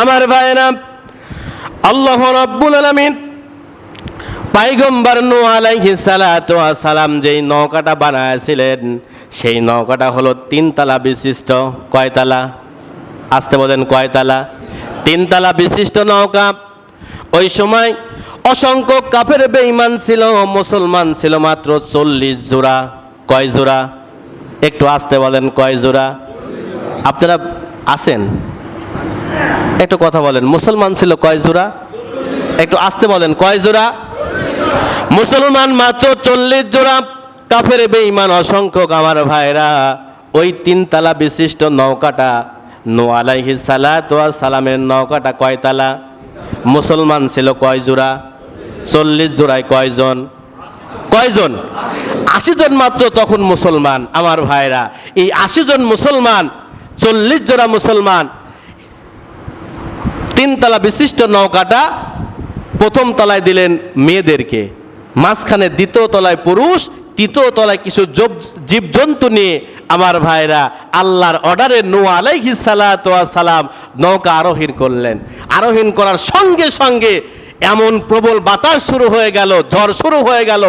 আমার ভাইরা আল্লাহ রাব্বুল আলামিন পাইগম্বর নূহ আলাইহিস সালাতু সালাম যেই নৌকাটা বানাইছিলেন সেই নৌকাটা হলো তিনতলা বিশিষ্ট কয়তলা? আসতে বলেন কয়তলা? তিনতলা বিশিষ্ট নৌকা। ওই সময় অসংখ্য কাফের বেঈমান ছিল, মুসলমান ছিল মাত্র চল্লিশ জোড়া। কয় জোড়া? একটু আসতে বলেন কয় জোড়া? আপনারা আছেন? একটু কথা বলেন। মুসলমান ছিল কয় জোড়া? একটু আসতে বলেন, কয় জোড়া? মুসলমান মাত্র চল্লিশ জোড়া। কাফের বেঈমান অসংখ্য আমার ভাইরা। ওই তিনতলা বিশিষ্ট নৌকাটা, নো আলাইহি সালাত ওয়া সালামের নৌকাটা কয়তলা? মুসলমান ছিল কয় জোড়া? চল্লিশ জোড়ায় কয়জন? কয়জন? আশি জন মাত্র তখন মুসলমান, আমার ভাইরা। এই আশি জন মুসলমান, চল্লিশ জোড়া মুসলমান তিনতলা বিশিষ্ট নৌকাটা প্রথম তলায় দিলেন মেয়েদেরকে। মাঝখানে দ্বিতীয় তলায় পুরুষ, তৃতীয় তলায় কিছু জীবজন্তু নিয়ে আমার ভাইরা আল্লাহর অর্ডারে নো আলাইহি সালাম নৌকা আরোহণ করলেন। আরোহীন করার সঙ্গে সঙ্গে এমন প্রবল বাতাস শুরু হয়ে গেল, ঝড় শুরু হয়ে গেল।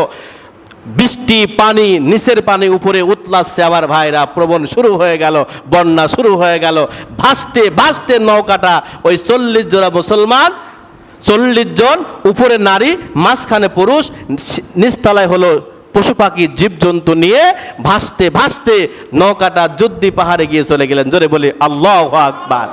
বৃষ্টি, পানি, নিচের পানি, উপরে উতলাচ্ছে আমার ভাইরা। প্রবণ শুরু হয়ে গেল, বন্যা শুরু হয়ে গেল। ভাসতে ভাসতে নৌকাটা ওই চল্লিশ জোড়া মুসলমান, চল্লিশ জন উপরে নারী, মাঝখানে পুরুষ নিচ- নিচতলায় হলো পশু পাখি, জীবজন্তু নিয়ে ভাসতে ভাসতে নৌকাটা যুদ্ধি পাহাড়ে গিয়ে চলে গেলেন। জোরে বলি, আল্লাহ আকবার।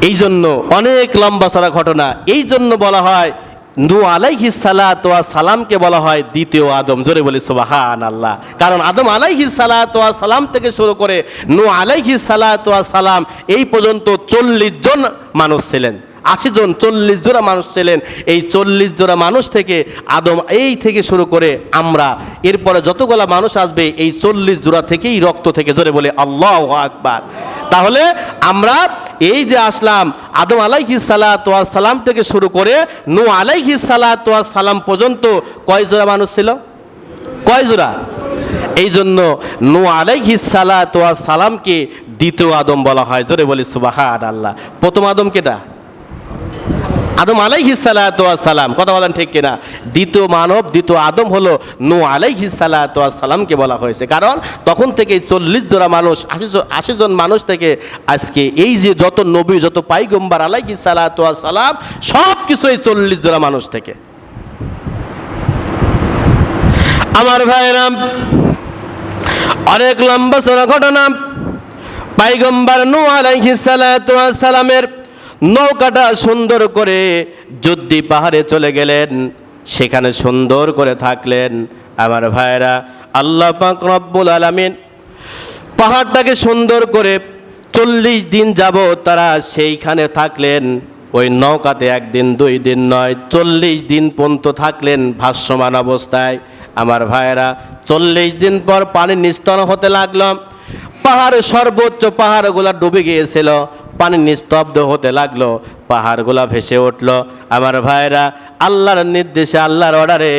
এই জন্য অনেক লম্বা চড়া ঘটনা। এই জন্য বলা হয় নু আলাইহি সালাত সালামকে বলা হয় দ্বিতীয় আদম। জোরে বলি সুবাহান আল্লাহ কারণ আদম আলাইহি সালাত সালাম থেকে শুরু করে নু আলাইহি সালাত সালাম এই পর্যন্ত চল্লিশ জন মানুষ ছিলেন। আশি জন, চল্লিশ জোড়া মানুষ ছিলেন। এই চল্লিশ জোড়া মানুষ থেকে আদম এই থেকে শুরু করে আমরা, এরপরে যতগুলা মানুষ আসবে, এই চল্লিশ জোড়া থেকেই রক্ত থেকে, জোরে বলে, আল্লাহ আকবার। তাহলে আমরা এই যে আসলাম, আদম আলাইহি সালাত সালাম থেকে শুরু করে নু আলাইহি সালাত সালাম পর্যন্ত কয় জোড়া মানুষ ছিল? কয় জোড়া? এই জন্য নু আলাইহি সালাত সালামকে দ্বিতীয় আদম বলা হয়। জোরে বলি সুবাহান আল্লাহ প্রথম আদম কেটা? আদম আলাইহি সালাম কথা বলেন ঠিক কিনা? দ্বিতীয় মানব, দ্বিতীয় আদম হলো নু আলাইহি সালামকে বলা হয়েছে। কারণ তখন থেকে চল্লিশ জোড়া মানুষ, আশি আশি জন মানুষ থেকে আজকে এই যে যত নবী, যত পাইগম্বার আলাইহি সালাম সব কিছু এই চল্লিশ জোড়া মানুষ থেকে। আমার ভাইরাম অনেক লম্বা চড়া ঘটনা। পাইগম্বার নু ওয়াস সালামের নৌকাটা সুন্দর করে যুদ্ধি পাহাড়ে চলে গেলেন, সেখানে সুন্দর করে থাকলেন। আমার ভাইরা, আল্লাহ পাক রব্বুল আলামিন পাহাড়টাকে সুন্দর করে চল্লিশ দিন যাব তারা সেইখানে থাকলেন। ওই নৌকাতে একদিন, দুই দিন নয়, চল্লিশ দিন পর্যন্ত থাকলেন ভাষ্যমান অবস্থায়। আমার ভাইয়েরা চল্লিশ দিন পর পানি নিস্তন হতে লাগল। পাহাড়ের সর্বোচ্চ পাহাড়গুলো ডুবে গিয়েছিল। পানি নিস্তব্ধ হতে লাগল, পাহাড়গুলা ভেসে উঠল। আমার ভাইরা, আল্লাহর নির্দেশে, আল্লাহর অর্ডারে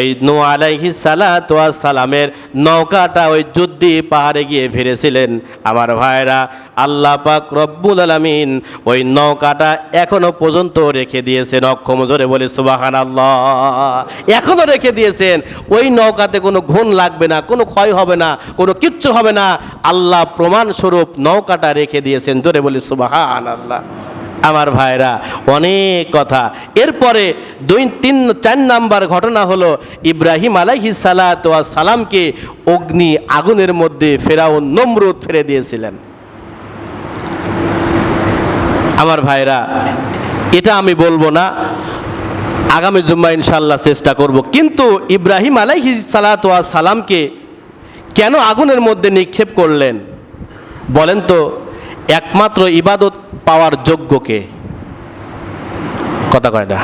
এই নু আলাইহি সালাতু ওয়াস সালামের নৌকাটা ওই যুদ্ধি পাহাড়ে গিয়ে ভিড়েছিলেন। আমার ভাইরা, আল্লাহ পাক রব্বুল আলামিন ওই নৌকাটা এখনও পর্যন্ত রেখে দিয়েছেন। অক্ষম জোরে বলে সুবাহান আল্লাহ এখনও রেখে দিয়েছেন। ওই নৌকাতে কোনো ঘুণ লাগবে না, কোনো ক্ষয় হবে না, কোনো কিচ্ছু হবে না। আল্লাহ প্রমাণ স্বরূপ নৌকাটা রেখে দিয়েছেন। জোরে বলি সুবাহান আল্লাহ আমার ভাইরা, অনেক কথা। এরপরে দুই, তিন, চার নাম্বার ঘটনা হলো ইব্রাহিম আলাইহি সালাত ওয়া সালামকে অগ্নি আগুনের মধ্যে ফেরাউন নমরুদ ফেলে দিয়েছিলেন। আমার ভাইরা, এটা আমি বলব না, আগামী জুম্মা ইনশাল্লাহ চেষ্টা করব। কিন্তু ইব্রাহিম আলাইহি সালাত ওয়া সালামকে কেন আগুনের মধ্যে নিক্ষেপ করলেন? বলেন তো। একমাত্র ইবাদত পাওয়ার যোগ্যকে। কথা কয় না।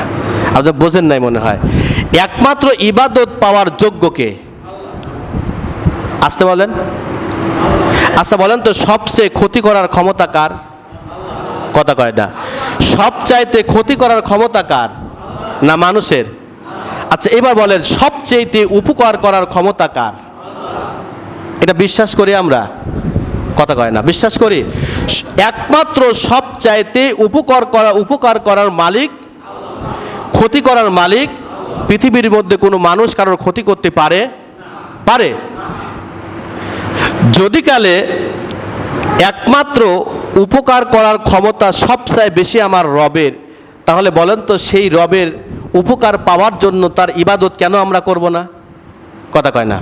আপনি বোঝেন নাই মনে হয়। একমাত্র ইবাদত পাওয়ার যোগ্যকে। আসতে বলেন। আচ্ছা বলেন তো, সবচেয়ে ক্ষতি করার ক্ষমতা কার? কথা কয় না। সবচাইতে ক্ষতি করার ক্ষমতা কার? না মানুষের? আচ্ছা এবার বলেন সবচেয়েতে উপকার করার ক্ষমতা কার? এটা বিশ্বাস করি আমরা। কথা কয় না, বিশ্বাস করি, একমাত্র সবচাইতে উপকার করা, উপকার করার মালিক, ক্ষতি করার মালিক, পৃথিবীর মধ্যে কোনো মানুষ কারোর ক্ষতি করতে পারে? পারে। যদি কালে একমাত্র উপকার করার ক্ষমতা সবচেয়ে বেশি আমার রবের, তাহলে বলেন তো সেই রবের উপকার পাওয়ার জন্য তার ইবাদত কেন আমরা করব না? কথা কয় না।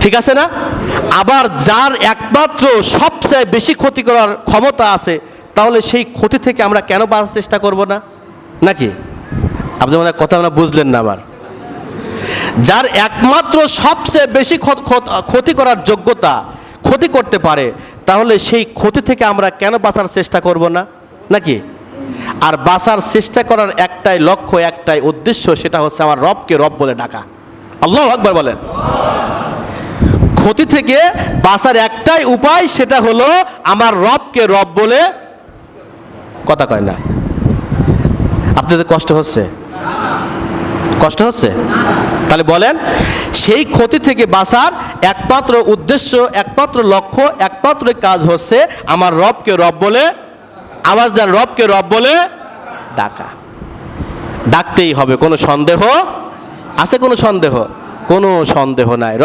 ঠিক আছে না? আবার যার একমাত্র সবচেয়ে বেশি ক্ষতি করার ক্ষমতা আছে, তাহলে সেই ক্ষতি থেকে আমরা কেন বাঁচার চেষ্টা করব না? নাকি? আপনি মনে কথা আমরা বুঝলেন না আমার। যার একমাত্র সবচেয়ে বেশি ক্ষতি করার যোগ্যতা ক্ষতি করতে পারে, তাহলে সেই ক্ষতি থেকে আমরা কেন বাঁচার চেষ্টা করব না? নাকি? আর বাঁচার চেষ্টা করার একটাই লক্ষ্য, একটাই উদ্দেশ্য, সেটা হচ্ছে আমার রবকে রব বলে ডাকা। আল্লাহ আকবার বলেন। ক্ষতি থেকে বাঁচার একটাই উপায় সেটা হলো আমার রবকে রব বলে কথা কয় না। আপনাদের কষ্ট হচ্ছে? কষ্ট হচ্ছে? তাহলে বলেন, সেই ক্ষতি থেকে বাঁচার একমাত্র উদ্দেশ্য, একমাত্র লক্ষ্য, একমাত্র কাজ হচ্ছে আমার রবকে রব বলে, আওয়াজ দেন, রবকে রব বলে ডাকা। ডাকতেই হবে, কোনো সন্দেহ? আছে কোনো সন্দেহ? কোনো সন্দেহ নাই।